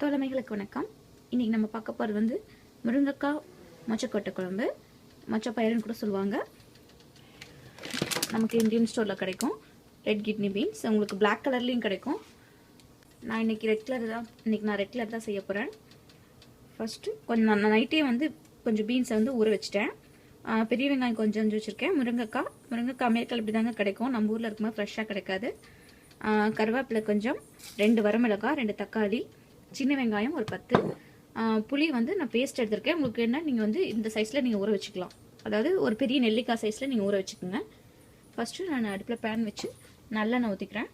தோழமைகளுக்கு வணக்கம். இன்றைக்கி நம்ம பார்க்க போகிறது வந்து முருங்கைக்காய் மொச்சக்கொட்டை குழம்பு. மொச்சப்பயிறுன்னு கூட சொல்லுவாங்க. நமக்கு இந்தியன் ஸ்டோரில் கிடைக்கும். ரெட் கிட்னி பீன்ஸ் உங்களுக்கு பிளாக் கலர்லேயும் கிடைக்கும். நான் இன்றைக்கி ரெட் கலர் தான் இன்றைக்கி நான் ரெட் கலர் தான் செய்ய போகிறேன் ஃபஸ்ட்டு கொஞ்சம் நான் நைட்டே வந்து கொஞ்சம் பீன்ஸை வந்து ஊற வச்சுட்டேன். பெரிய வெங்காயம் கொஞ்சம் கொஞ்சம் வச்சுருக்கேன். முருங்கைக்காய் முருங்கைக்காய் அமெரிக்காவில் இப்படி தாங்க கிடைக்கும். நம்ம ஊரில் இருக்கும்போது ஃப்ரெஷ்ஷாக கிடைக்காது. கருவேப்பிலை கொஞ்சம் ரெண்டு வரமிளகாய் ரெண்டு தக்காளி சின்ன வெங்காயம் ஒரு பத்து. புளி வந்து நான் பேஸ்ட் எடுத்திருக்கேன். உங்களுக்கு என்ன நீங்கள் வந்து இந்த சைஸில் நீங்கள் ஊற வச்சுக்கலாம். அதாவது ஒரு பெரிய நெல்லிக்காய் சைஸில் நீங்கள் ஊற வச்சுக்கோங்க. ஃபஸ்ட்டு நான் அடுப்பில் பேன் வச்சு நல்லெண்ணெய் ஊற்றிக்கிறேன்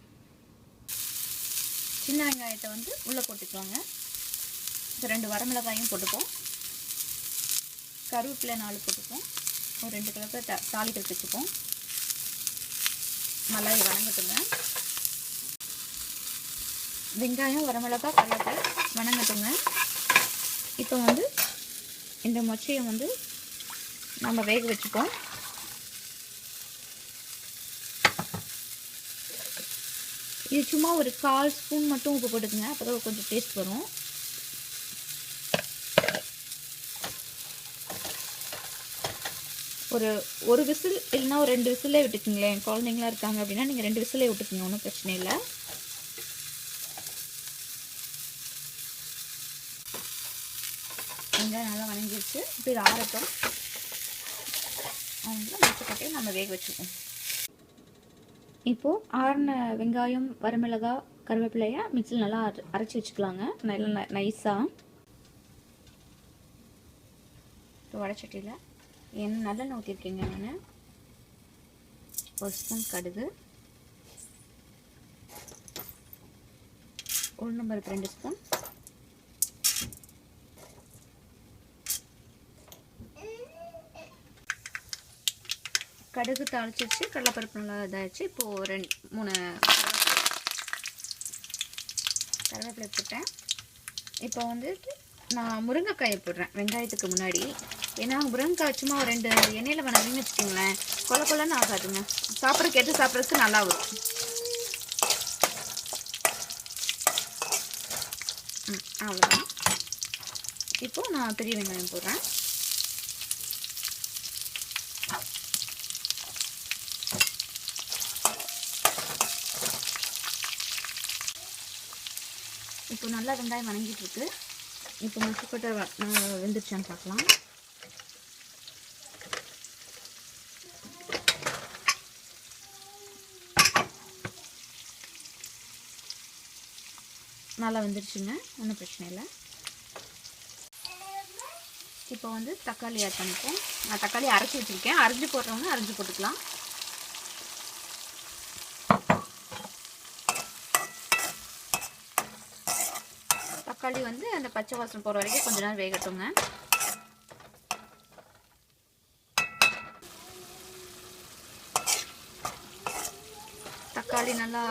சின்ன வெங்காயத்தை வந்து உள்ளே போட்டுக்கலாங்க இப்போ ரெண்டு வரமிளகாயும் போட்டுப்போம். கருவேப்பிலை நாலு போட்டுப்போம். ஒரு ரெண்டு கலப்பை த தாளிக்கிறதுக்கு வச்சுப்போம். நல்லா இது வணங்கட்டுங்க. வெங்காயம் வரமிளகா கருவேப்பிலை வணங்கட்டுங்க. இப்போ வந்து இந்த மொச்சையை வந்து நம்ம வேக வச்சுப்போம். இது சும்மா ஒரு கால் ஸ்பூன் மட்டும் உப்பு போட்டுக்குங்க. அப்போ தான் கொஞ்சம் டேஸ்ட் வரும். ஒரு ஒரு விசில் இல்லைன்னா ஒரு ரெண்டு விசிலே விட்டுக்குங்களேன். குழந்தைங்களாம் இருக்காங்க அப்படின்னா நீங்கள் ரெண்டு விசிலே விட்டுக்குங்க. ஒன்றும் பிரச்சனை இல்லை. வெங்காயம் நல்லா வணங்கிடுச்சு இப்போ இது ஆரட்டும் அவங்க மொச்சக்கட்டையை நம்ம வேக வச்சுக்குவோம். இப்போது ஆறின வெங்காயம் வரமிளகா கருவேப்பிலையை மிக்சியில் நல்லா அரை அரைச்சி வச்சுக்கலாங்க. நல்லா நைஸாக இப்போ வடச்சட்டியில் எண்ணெய் நல்லெண்ணெய் ஊற்றிருக்கீங்க நான். ஒரு ஸ்பூன் கடுகு. உளுந்தம்பருப்பு ரெண்டு ஸ்பூன். கடுகு தாளிச்சிருச்சு கடலைப்பருப்பு நல்லா இதாகிடுச்சு இப்போது ரெண்டு மூணு கருவேப்பிலை போட்டேன். இப்போ வந்துட்டு நான் முருங்கைக்காயை போடுறேன் வெங்காயத்துக்கு முன்னாடி. ஏன்னா முருங்கைக்காய் சும்மா ஒரு ரெண்டு எண்ணெயில் வணங்கின்னு வச்சுக்கோங்களேன் கொல கொலன்னு ஆகாதுங்க. சாப்பிட்றதுக்கு எடுத்து சாப்பிட்றதுக்கு நல்லா வரும். ம் அவ்வளோதான் இப்போது நான் பெரிய வெங்காயம் போடுறேன். இப்போ நல்லா வெங்காயம் வணங்கிட்டு இருக்கு இப்போ முச்சுக்கொட்டை வெந்துருச்சான்னு பார்க்கலாம். நல்லா வெந்துருச்சுங்க ஒன்றும் பிரச்சனை இல்லை. இப்போ வந்து தக்காளி ஆட் பண்ணிப்போம். நான் தக்காளி அரைச்சி வச்சுருக்கேன். அரைஞ்சி போடுறவங்க அரைஞ்சி போட்டுக்கலாம். தக்காளி வந்து அந்த பச்சை வாசனை போகிற வரைக்கும் கொஞ்ச நேரம் வேகட்டுங்க. தக்காளி நல்லா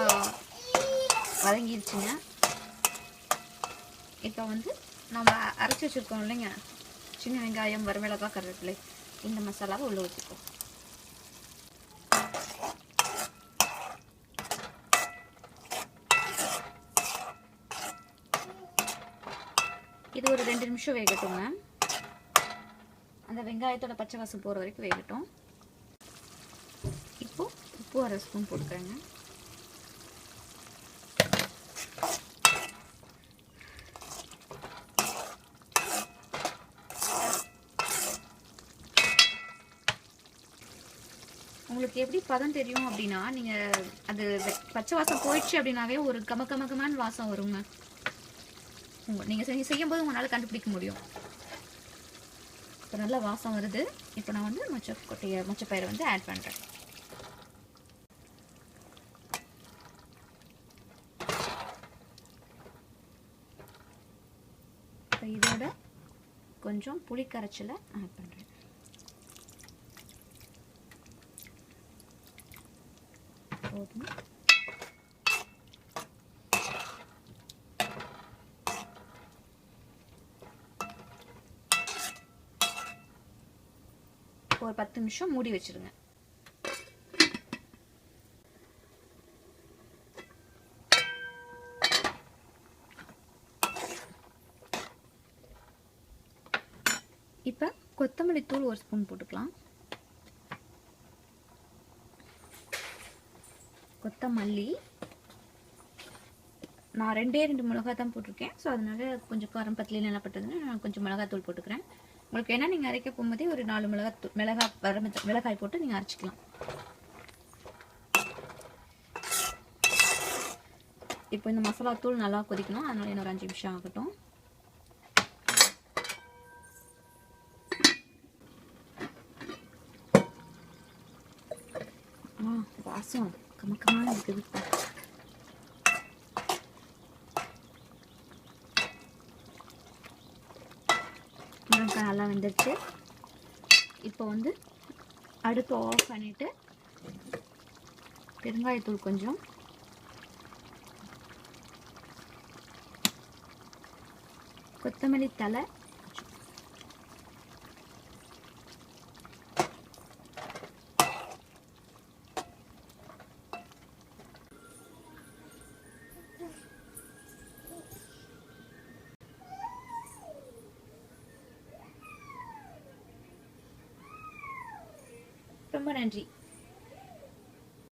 வதங்கிடுச்சுங்க இப்போ வந்து நம்ம அரைச்சி வச்சுருக்கோம் இல்லைங்க? சின்ன வெங்காயம் வரமிளகாய் கருவேப்பிலை இந்த மசாலாவை உள்ள வச்சுருக்கோம் இது ஒரு ரெண்டு நிமிஷம் வேகட்டுங்க அந்த வெங்காயத்தோட பச்சை வாசம் போகிற வரைக்கும் வேகட்டும். இப்போ உப்பு அரை ஸ்பூன் போட்டுக்கிறேங்க. உங்களுக்கு எப்படி பதம் தெரியும் அப்படின்னா நீங்கள் அது வெ- பச்சை வாசம் போயிடுச்சு அப்படின்னாவே ஒரு கம கம வாசம் வருங்க நீங்கள் செஞ்சு செய்யும்போது உங்களால் கண்டுபிடிக்க முடியும். இப்போ நல்லா வாசம் வருது. இப்போ நான் வந்து மொச்சை கொட்டையை மொச்சப்பயிரை வந்து ஆட் பண்ணுறேன் இப்போ இதோட கொஞ்சம் புளி கரைச்சலை ஆட் பண்ணுறேன் போதும்? ஒரு பத்து நிமிஷம் மூடி வச்சுருங்க. இப்போ கொத்தமல்லி தூள் ஒரு ஸ்பூன் போட்டுக்கலாம். கொத்தமல்லி. நான் ரெண்டே ரெண்டு மிளகா தான் போட்டிருக்கேன். ஸோ அதனால கொஞ்சம் காரம் பத்திலாம் என்ன பட்டதுன்னு நான் கொஞ்சம் மிளகாத்தூள் போட்டுக்கிறேன். உங்களுக்கு என்ன நீங்கள் அரைக்க போகும்போதே ஒரு நாலு மிளகாய் தூள் மிளகாய் வர மிளகாய் போட்டு நீங்கள் அரைச்சிக்கலாம். இப்போ இந்த மசாலா தூள் நல்லா கொதிக்கணும். அதனால இன்னொரு அஞ்சு நிமிஷம் ஆகட்டும். வாசம் கமக்கமாக இருக்குது. முருங்கைக்காய் நல்லா வெந்துருச்சு. இப்போ வந்து அடுப்பு ஆஃப் பண்ணிவிட்டு பெருங்காயத்தூள் கொஞ்சம். கொத்தமல்லி தலை ரொம்ப நன்றி.